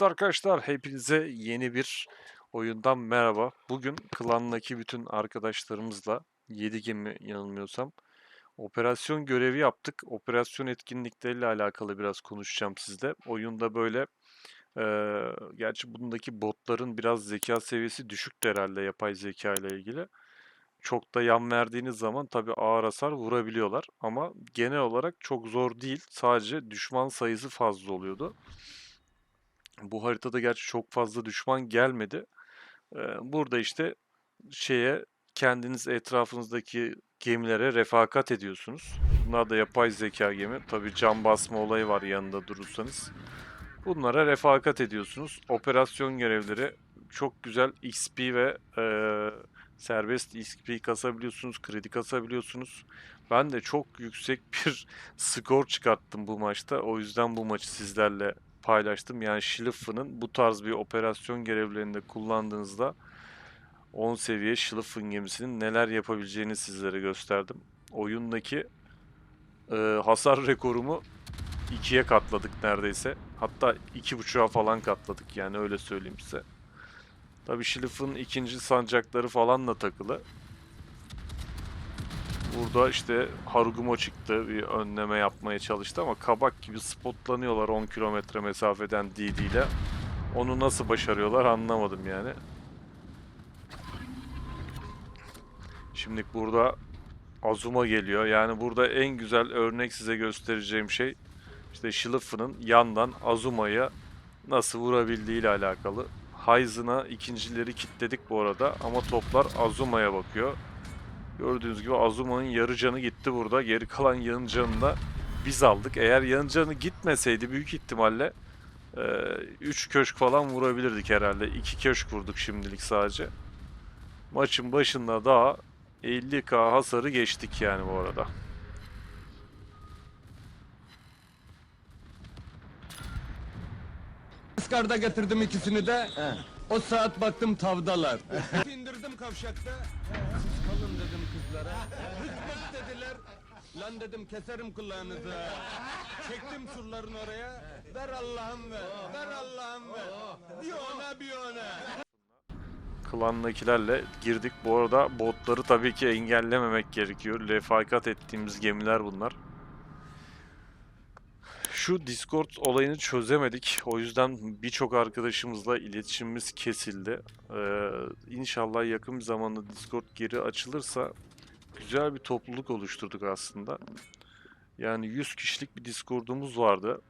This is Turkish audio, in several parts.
Evet arkadaşlar hepinize yeni bir oyundan merhaba. Bugün klandaki bütün arkadaşlarımızla 7 gemi yanılmıyorsam operasyon görevi yaptık. Operasyon etkinlikleriyle alakalı biraz konuşacağım sizle. Oyunda böyle eee, gerçi bundaki botların biraz zeka seviyesi düşüktü herhalde yapay zeka ile ilgili. Çok da yan verdiğiniz zaman tabii ağır hasar vurabiliyorlar ama genel olarak çok zor değil. Sadece düşman sayısı fazla oluyordu. Bu haritada gerçi çok fazla düşman gelmedi. Burada işte şeye kendiniz etrafınızdaki gemilere refakat ediyorsunuz. Bunlar da yapay zeka gemi. Tabii cam basma olayı var yanında durursanız. Bunlara refakat ediyorsunuz. Operasyon görevleri çok güzel XP ve eee, serbest XP kasabiliyorsunuz, kredi kasabiliyorsunuz. Ben de çok yüksek bir skor çıkarttım bu maçta. O yüzden bu maçı sizlerle paylaştım. Yani Schliffel'ın bu tarz bir operasyon görevlerinde kullandığınızda 10 seviye Schliffel'ın gemisinin neler yapabileceğini sizlere gösterdim. Oyundaki e, hasar rekorumu ikiye katladık neredeyse. Hatta iki buçuğa falan katladık yani öyle söyleyeyim size. Tabii Schliffel'ın ikinci sancakları falan da takılı. Burada işte Harugumo çıktı bir önleme yapmaya çalıştı ama kabak gibi spotlanıyorlar 10 kilometre mesafeden DD ile. Onu nasıl başarıyorlar anlamadım yani. Şimdi burada Azuma geliyor. Yani burada en güzel örnek size göstereceğim şey işte Schliffel'ın yandan Azuma'ya nasıl vurabildiği ile alakalı. Heisen'a ikincileri kitledik bu arada ama toplar Azuma'ya bakıyor. Gördüğünüz gibi Azuma'nın yarı canı gitti burada. Geri kalan yarı canını da biz aldık. Eğer yarı canı gitmeseydi büyük ihtimalle 3 köşk falan vurabilirdik herhalde. 2 köşk vurduk şimdilik sadece. Maçın başında daha 50k hasarı geçtik yani bu arada. Iskarda getirdim ikisini de. O saat baktım tavdalar. İndirdim kavşakta. Siz kalın dedim kızlara. Rütbet dediler. Lan dedim keserim kulağınızı. Çektim surların oraya. Ver Allah'ım ver. Ver Allah'ım ver. Bir ona bir ona. klandakilerle girdik. Bu arada botları tabii ki engellememek gerekiyor. Refakat ettiğimiz gemiler bunlar. Şu Discord olayını çözemedik. O yüzden birçok arkadaşımızla iletişimimiz kesildi. Ee, inşallah yakın bir zamanda Discord geri açılırsa güzel bir topluluk oluşturduk aslında. Yani 100 kişilik bir Discord'umuz vardı.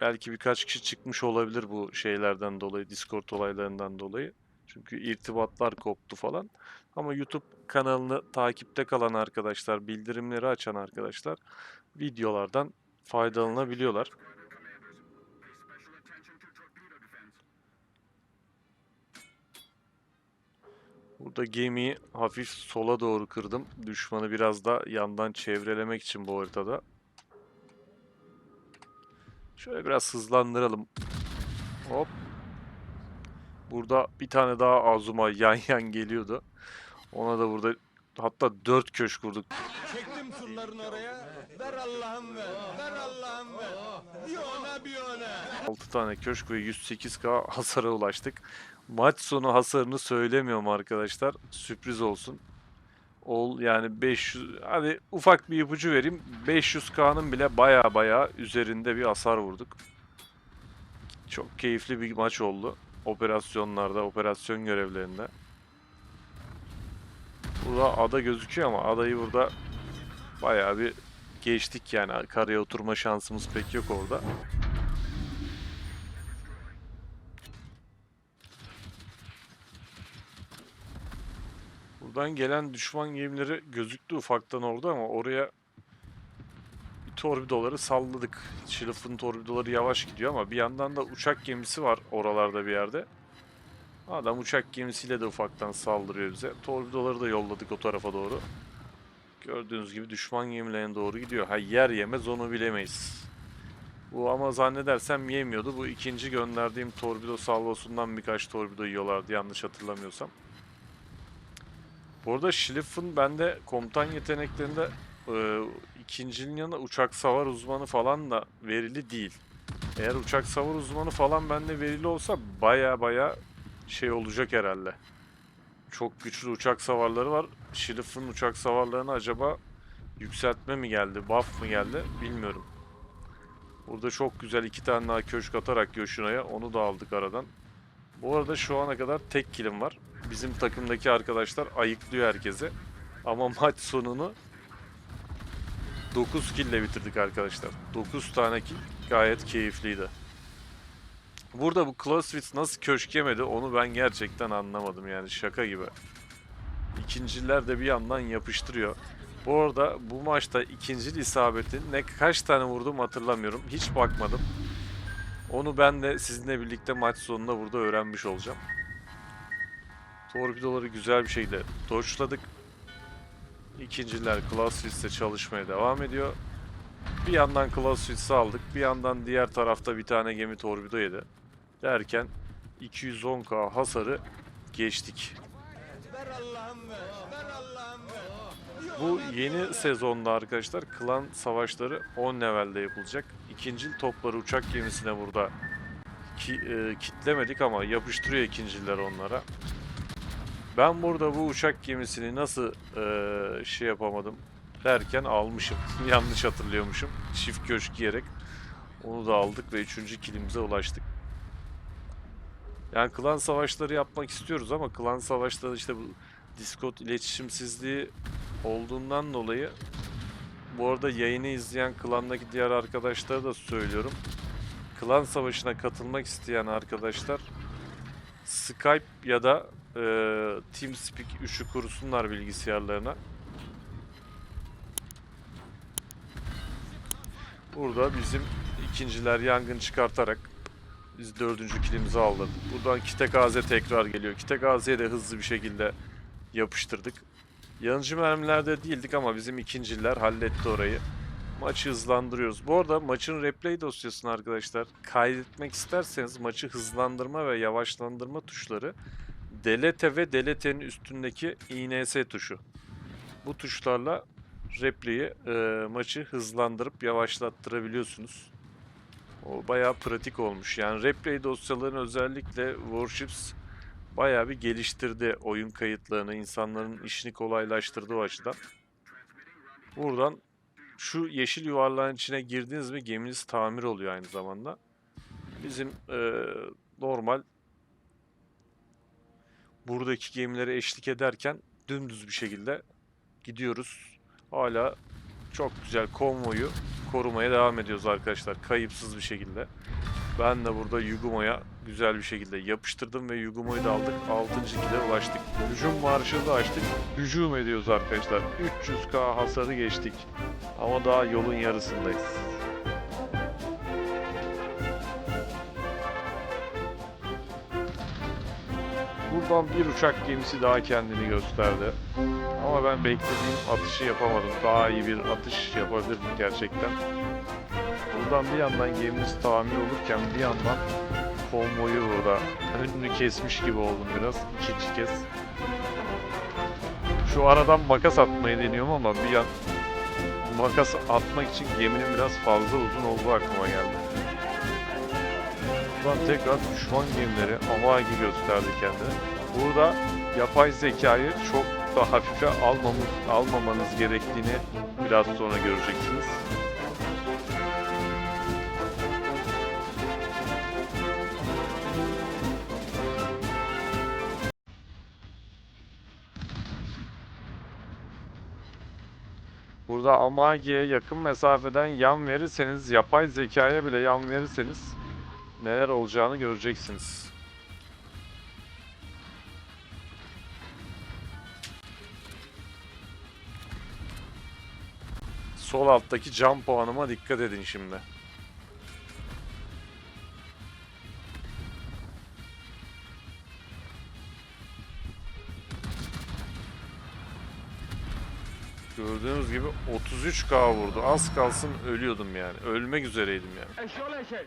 Belki birkaç kişi çıkmış olabilir bu şeylerden dolayı, Discord olaylarından dolayı. Çünkü irtibatlar koptu falan. Ama YouTube kanalını takipte kalan arkadaşlar, bildirimleri açan arkadaşlar videolardan faydalanabiliyorlar. Burada gemiyi hafif sola doğru kırdım. Düşmanı biraz da yandan çevrelemek için bu haritada. Şöyle biraz hızlandıralım. Hop. Burada bir tane daha Azuma yan yan geliyordu. Ona da burada hatta 4 köşk vurduk. Çektim surların oraya. Ver Allah'ım ver. Ver Allah'ım ver. Bir ona bir ona. 6 tane köşk ve 108k hasara ulaştık. Maç sonu hasarını söylemiyorum arkadaşlar. Sürpriz olsun. Ol yani 500 hadi ufak bir ipucu vereyim. 500k'nın bile baya baya üzerinde bir hasar vurduk. Çok keyifli bir maç oldu. Operasyonlarda, operasyon görevlerinde. Burada ada gözüküyor ama adayı burada bayağı bir geçtik yani. Karaya oturma şansımız pek yok orada. Buradan gelen düşman gemileri gözüktü ufaktan orada ama oraya bir torpidoları salladık. Şılıf'ın torpidoları yavaş gidiyor ama bir yandan da uçak gemisi var oralarda bir yerde. Adam uçak gemisiyle de ufaktan saldırıyor bize. Torpidoları da yolladık o tarafa doğru. Gördüğünüz gibi düşman gemilerine doğru gidiyor. Ha yer yemez onu bilemeyiz. Bu ama zannedersem yemiyordu. Bu ikinci gönderdiğim torpido salvosundan birkaç torpido yiyorlardı yanlış hatırlamıyorsam. Bu arada Schliffen bende komutan yeteneklerinde e, ikincinin yanında uçak savar uzmanı falan da verili değil. Eğer uçak savar uzmanı falan bende verili olsa baya baya şey olacak herhalde. Çok güçlü uçak savarları var. Şilif'in uçak savarlarına acaba yükseltme mi geldi, buff mı geldi bilmiyorum. Burada çok güzel iki tane daha köşk atarak Yoshino'ya onu da aldık aradan. Bu arada şu ana kadar tek kilim var. Bizim takımdaki arkadaşlar ayıklıyor herkese. Ama maç sonunu 9 kill ile bitirdik arkadaşlar. 9 tane kill gayet keyifliydi. Burada bu Clausewitz nasıl köşk yemedi onu ben gerçekten anlamadım yani şaka gibi. İkinciler de bir yandan yapıştırıyor. Bu arada bu maçta ikinci isabetin ne kaç tane vurdum hatırlamıyorum. Hiç bakmadım. Onu ben de sizinle birlikte maç sonunda burada öğrenmiş olacağım. Torpidoları güzel bir şekilde doçladık. İkinciler Clausewitz'te çalışmaya devam ediyor. Bir yandan Clausewitz'i aldık. Bir yandan diğer tarafta bir tane gemi torpido yedi. Derken 210k hasarı geçtik. Bu yeni sezonda arkadaşlar klan savaşları 10 levelde yapılacak. İkincil topları uçak gemisine burada ki, e, kitlemedik ama yapıştırıyor ikinciler onlara. Ben burada bu uçak gemisini nasıl e, şey yapamadım derken almışım. Yanlış hatırlıyormuşum. Çift köşk yiyerek onu da aldık ve 3. kilimize ulaştık. Yani klan savaşları yapmak istiyoruz ama klan savaşları işte bu Discord iletişimsizliği olduğundan dolayı bu arada yayını izleyen klandaki diğer arkadaşlara da söylüyorum. Klan savaşına katılmak isteyen arkadaşlar Skype ya da e, TeamSpeak 3'ü kursunlar bilgisayarlarına. Burada bizim ikinciler yangın çıkartarak biz dördüncü kilimizi aldık. Buradan Kitekaze tekrar geliyor. Kitekaze'ye de hızlı bir şekilde yapıştırdık. Yanıcı mermilerde değildik ama bizim ikinciler halletti orayı. Maçı hızlandırıyoruz. Bu arada maçın replay dosyasını arkadaşlar kaydetmek isterseniz maçı hızlandırma ve yavaşlandırma tuşları delete ve delete'nin üstündeki INS tuşu. Bu tuşlarla replay'i e, maçı hızlandırıp yavaşlattırabiliyorsunuz. O bayağı pratik olmuş. Yani replay dosyalarını özellikle Warships bayağı bir geliştirdi oyun kayıtlarını, insanların işini kolaylaştırdı o açıdan. Buradan şu yeşil yuvarlağın içine girdiğiniz mi geminiz tamir oluyor aynı zamanda. Bizim eee, normal buradaki gemilere eşlik ederken dümdüz bir şekilde gidiyoruz. Hala çok güzel konvoyu korumaya devam ediyoruz arkadaşlar. Kayıpsız bir şekilde. Ben de burada Yugumo'ya güzel bir şekilde yapıştırdım ve Yugumo'yu da aldık. 6. kile ulaştık. Hücum marşı da açtık. Hücum ediyoruz arkadaşlar. 300k hasarı geçtik. Ama daha yolun yarısındayız. Buradan bir uçak gemisi daha kendini gösterdi. Ama ben beklediğim atışı yapamadım. Daha iyi bir atış yapabilirdim gerçekten. Buradan bir yandan gemimiz tamir olurken bir yandan konvoyu burada önünü kesmiş gibi oldum biraz ikinci kez. Şu aradan makas atmayı deniyorum ama bir yan makas atmak için geminin biraz fazla uzun olduğu aklıma geldi. Buradan tekrar düşman gemileri Amagi gösterdi kendini. Burada yapay zekayı çok da hafife almamız, almamanız gerektiğini biraz sonra göreceksiniz. Burada Amagi'ye yakın mesafeden yan verirseniz, yapay zekaya bile yan verirseniz neler olacağını göreceksiniz. Sol alttaki cam puanıma dikkat edin şimdi. Gördüğünüz gibi 33k vurdu. Az kalsın ölüyordum yani. Ölmek üzereydim yani.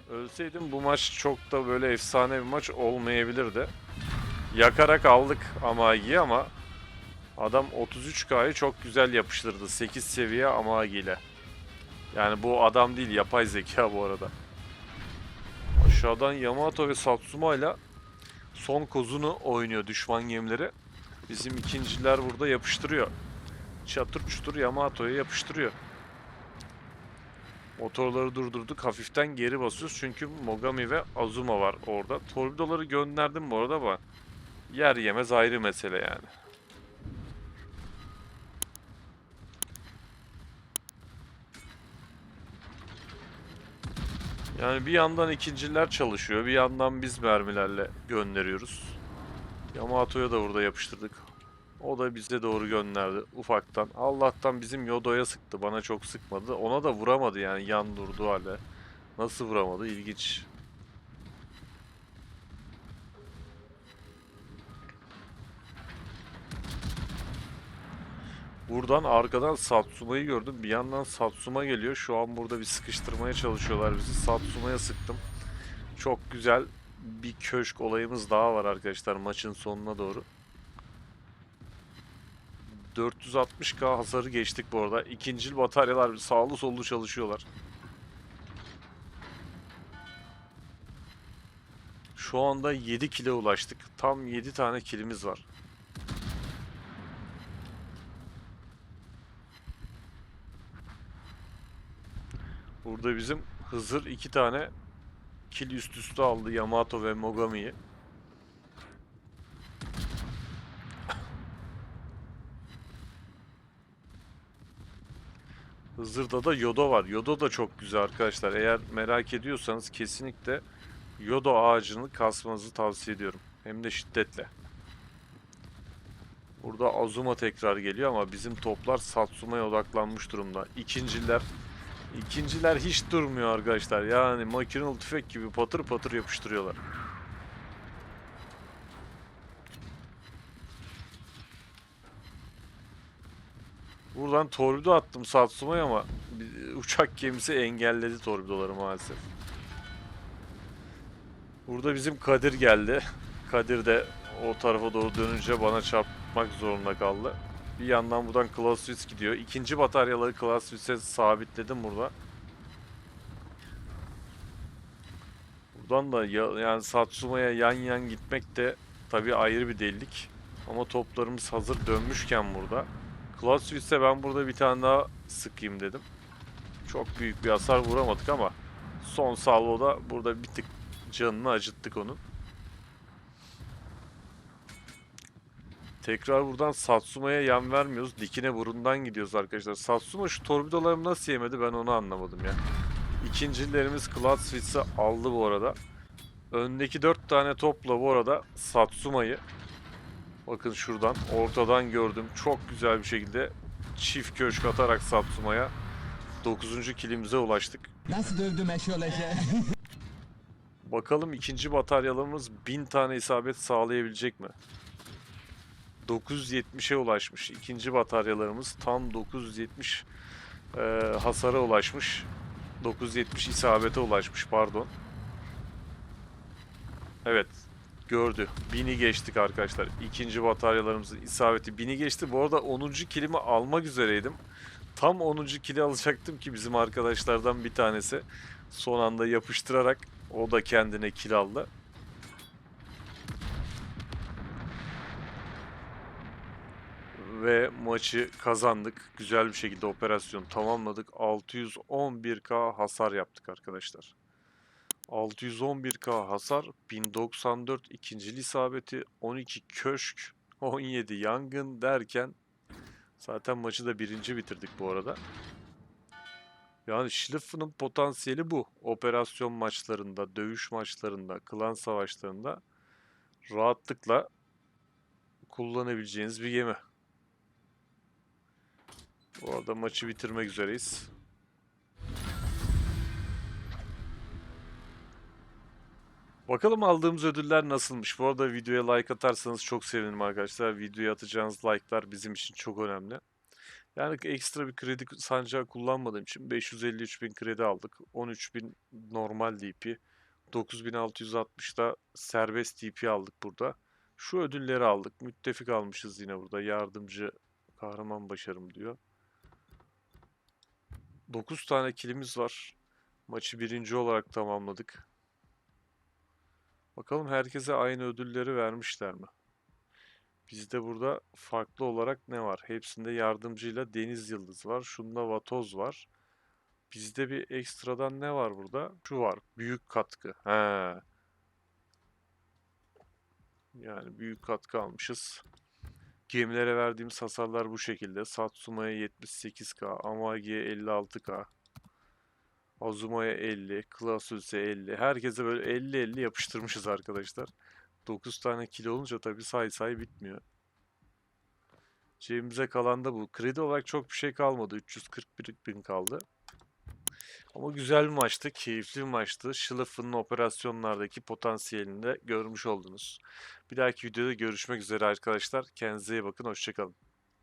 Ölseydim bu maç çok da böyle efsane bir maç olmayabilirdi. Yakarak aldık Amagi'yi ama adam 33k'yı çok güzel yapıştırdı. 8 seviye Amagi ile. Yani bu adam değil yapay zeka bu arada. Aşağıdan Yamato ve Satsuma ile son kozunu oynuyor düşman gemileri. Bizim ikinciler burada yapıştırıyor. Çatır çutur Yamato'ya yapıştırıyor. Motorları durdurduk. Hafiften geri basıyoruz. Çünkü Mogami ve Azuma var orada. Torpidoları gönderdim bu arada ama yer yemez ayrı mesele yani. Yani bir yandan ikinciler çalışıyor, bir yandan biz mermilerle gönderiyoruz. Yamato'ya da burada yapıştırdık. O da bize doğru gönderdi ufaktan. Allah'tan bizim Yodo'ya sıktı, bana çok sıkmadı. Ona da vuramadı yani yan durduğu halde. Nasıl vuramadı? İlginç. Buradan arkadan Satsuma'yı gördüm. Bir yandan Satsuma geliyor. Şu an burada bir sıkıştırmaya çalışıyorlar bizi. Satsuma'ya sıktım. Çok güzel bir köşk olayımız daha var arkadaşlar maçın sonuna doğru. 460k hasarı geçtik bu arada. İkincil bataryalar sağlı sollu çalışıyorlar. Şu anda 7 kile ulaştık. Tam 7 tane kilimiz var. Burada bizim Hızır iki tane kill üst üste aldı Yamato ve Mogami'yi. Hızır'da da Yodo var. Yodo da çok güzel arkadaşlar. Eğer merak ediyorsanız kesinlikle Yodo ağacını kasmanızı tavsiye ediyorum. Hem de şiddetle. Burada Azuma tekrar geliyor ama bizim toplar Satsuma'ya odaklanmış durumda. İkinciler İkinciler hiç durmuyor arkadaşlar. Yani makinalı tüfek gibi patır patır yapıştırıyorlar. Buradan torpido attım Satsuma'ya ama uçak gemisi engelledi torpidoları maalesef. Burada bizim Kadir geldi. Kadir de o tarafa doğru dönünce bana çarpmak zorunda kaldı. Bir yandan buradan Clausewitz gidiyor. İkinci bataryaları Clausewitz'e sabitledim burada. Buradan da ya- yani Satsuma'ya yan yan gitmek de tabii ayrı bir delilik. Ama toplarımız hazır dönmüşken burada. Clausewitz'e ben burada bir tane daha sıkayım dedim. Çok büyük bir hasar vuramadık ama son salvoda burada bir tık canını acıttık onun. Tekrar buradan Satsuma'ya yan vermiyoruz. Dikine burundan gidiyoruz arkadaşlar. Satsuma şu torpidolarımı nasıl yemedi ben onu anlamadım ya. İkincilerimiz Clausewitz'i aldı bu arada. Öndeki 4 tane topla bu arada Satsuma'yı bakın şuradan ortadan gördüm. Çok güzel bir şekilde çift köşk atarak Satsuma'ya 9. kilimize ulaştık. Nasıl dövdüm eşoleşe? Bakalım ikinci bataryalarımız 1000 tane isabet sağlayabilecek mi? 970'e ulaşmış. İkinci bataryalarımız tam 970 e, hasara ulaşmış. 970 isabete ulaşmış pardon. Evet gördü. 1000'i geçtik arkadaşlar. İkinci bataryalarımızın isabeti 1000'i geçti. Bu arada 10. kilimi almak üzereydim. Tam 10. kili alacaktım ki bizim arkadaşlardan bir tanesi son anda yapıştırarak o da kendine kil aldı. Ve maçı kazandık. Güzel bir şekilde operasyon tamamladık. 611k hasar yaptık arkadaşlar. 611k hasar, 1094 ikincil isabeti, 12 köşk, 17 yangın derken zaten maçı da birinci bitirdik bu arada. Yani Schliffer'ın potansiyeli bu. Operasyon maçlarında, dövüş maçlarında, klan savaşlarında rahatlıkla kullanabileceğiniz bir gemi. Bu arada maçı bitirmek üzereyiz. Bakalım aldığımız ödüller nasılmış. Bu arada videoya like atarsanız çok sevinirim arkadaşlar. Videoya atacağınız like'lar bizim için çok önemli. Yani ekstra bir kredi sancağı kullanmadığım için 553 bin kredi aldık. 13 bin normal DP. 9660'da serbest DP aldık burada. Şu ödülleri aldık. Müttefik almışız yine burada. Yardımcı kahraman başarım diyor. 9 tane kilimiz var. Maçı birinci olarak tamamladık. Bakalım herkese aynı ödülleri vermişler mi? Bizde burada farklı olarak ne var? Hepsinde yardımcıyla deniz yıldızı var. Şunda vatoz var. Bizde bir ekstradan ne var burada? Şu var. Büyük katkı. He. Yani büyük katkı almışız. Gemilere verdiğimiz hasarlar bu şekilde. Satsuma'ya 78k, Amagi'ye 56k, Azuma'ya 50, Clausus'e 50. Herkese böyle 50-50 yapıştırmışız arkadaşlar. 9 tane kilo olunca tabii say say bitmiyor. Cebimize kalan da bu. Kredi olarak çok bir şey kalmadı. 341 bin kaldı. Ama güzel bir maçtı, keyifli bir maçtı. Schlafly'nin operasyonlardaki potansiyelini de görmüş oldunuz. Bir dahaki videoda görüşmek üzere arkadaşlar. Kendinize iyi bakın, hoşçakalın.